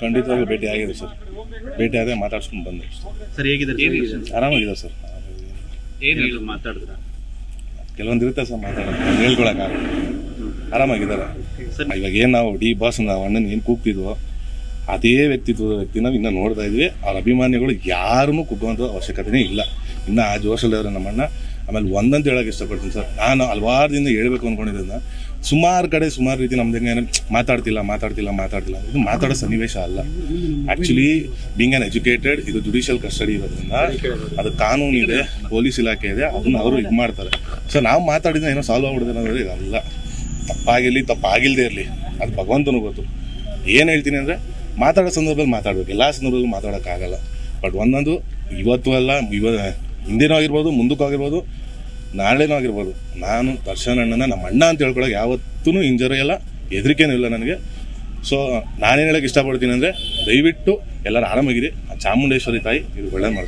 ಖಂಡಿತವಾಗ್ಲೂ ಭೇಟಿ ಆಗಿದೆ ಸರ್. ಭೇಟಿ ಆದರೆ ಮಾತಾಡ್ಸ್ಕೊಂಡು ಬಂದೆ ಸರ್ ಹೇಗಿದ್ದಾರೆ ಆರಾಮಾಗಿದೆ ಸರ್. ಏನು ಮಾತಾಡಿದ್ರ? ಕೆಲವೊಂದು ಇರುತ್ತೆ ಸರ್ ಮಾತಾಡೋದು. ಹೇಳ್ಕೊಳಕ್ಕಾಗಲ್ಲ ಆರಾಮಾಗಿದ್ದಾರೆ. ಸರ್ ಇವಾಗ ಏನು ನಾವು ಡಿ ಬಾಸ್ ನಾವು ಅಣ್ಣನ ಏನು ಕೂಗ್ತಿದ್ವೋ ಅದೇ ವ್ಯಕ್ತಿತ್ವದ ವ್ಯಕ್ತಿ ನಾವು ಇನ್ನೂ ನೋಡ್ತಾ ಇದ್ವಿ. ಅವ್ರ ಅಭಿಮಾನಿಗಳು ಯಾರನ್ನೂ ಕುಗ್ಗುವಂಥ ಅವಶ್ಯಕತೆನೇ ಇಲ್ಲ. ಇನ್ನು ಆ ಜೋಶಲ್ಲಿದ್ದಾರೆ ನಮ್ಮಣ್ಣ ಆಮೇಲೆ ಒಂದಂತ ಹೇಳೋಕೆ ಇಷ್ಟಪಡ್ತೀನಿ ಸರ್. ನಾನು ಹಲವಾರು ದಿನ ಹೇಳಬೇಕು ಅಂದ್ಕೊಂಡಿದ್ದನ್ನ ಸುಮಾರು ಕಡೆ ಸುಮಾರು ರೀತಿ ನಮ್ದು ಹೆಂಗೆ ಮಾತಾಡ್ತಿಲ್ಲ ಮಾತಾಡ್ತಿಲ್ಲ ಮಾತಾಡ್ತಿಲ್ಲ. ಇದು ಮಾತಾಡೋ ಸನ್ನಿವೇಶ ಅಲ್ಲ. ಆ್ಯಕ್ಚುಲಿ ಬಿಂಗ್ ಆನ್ ಎಜುಕೇಟೆಡ್ ಇದು ಜುಡಿಷಿಯಲ್ ಕಸ್ಟಡಿ ಇರೋದ್ರಿಂದ ಅದು ಕಾನೂನು ಇದೆ, ಪೊಲೀಸ್ ಇಲಾಖೆ ಇದೆ, ಅದನ್ನ ಅವರು ಇದು ಮಾಡ್ತಾರೆ. ಸೊ ನಾವು ಮಾತಾಡಿದ್ರೆ ಏನೋ ಸಾಲ್ವ್ ಆಗ್ಬಿಡಿದ್ರೆ ಅಂದರೆ ಇದಲ್ಲ. ತಪ್ಪಾಗಿರಲಿ ತಪ್ಪಾಗಿಲ್ಲದೆ ಇರಲಿ, ಅದು ಭಗವಂತನೂ ಗೊತ್ತು. ಏನು ಹೇಳ್ತೀನಿ ಅಂದರೆ ಮಾತಾಡೋ ಸಂದರ್ಭದಲ್ಲಿ ಮಾತಾಡಬೇಕು. ಎಲ್ಲ ಸಂದರ್ಭದಲ್ಲೂ ಮಾತಾಡೋಕ್ಕಾಗಲ್ಲ. ಬಟ್ ಒಂದೊಂದು, ಇವತ್ತು ಅಲ್ಲ, ಇವ ಹಿಂದಿನೂ ಆಗಿರ್ಬೋದು ಮುಂದಕ್ಕೂ ಆಗಿರ್ಬೋದು ನಾಳೆನೂ ಆಗಿರ್ಬೋದು ನಾನು ದರ್ಶನ್ ಅಣ್ಣನ ನಮ್ಮ ಅಣ್ಣ ಅಂತ ಹೇಳ್ಕೊಳಕ್ಕೆ ಯಾವತ್ತೂ ಇಂಜರಿ ಇಲ್ಲ, ಹೆದರಿಕೆನೂ ಇಲ್ಲ ನನಗೆ. ಸೊ ನಾನೇನು ಹೇಳೋಕ್ಕೆ ಇಷ್ಟಪಡ್ತೀನಿ ಅಂದರೆ ದಯವಿಟ್ಟು ಎಲ್ಲರೂ ಆರಾಮಾಗಿರಿ. ಆ ಚಾಮುಂಡೇಶ್ವರಿ ತಾಯಿ, ಇದು ಒಳ್ಳೆ ಮಾಡ್ತಾರೆ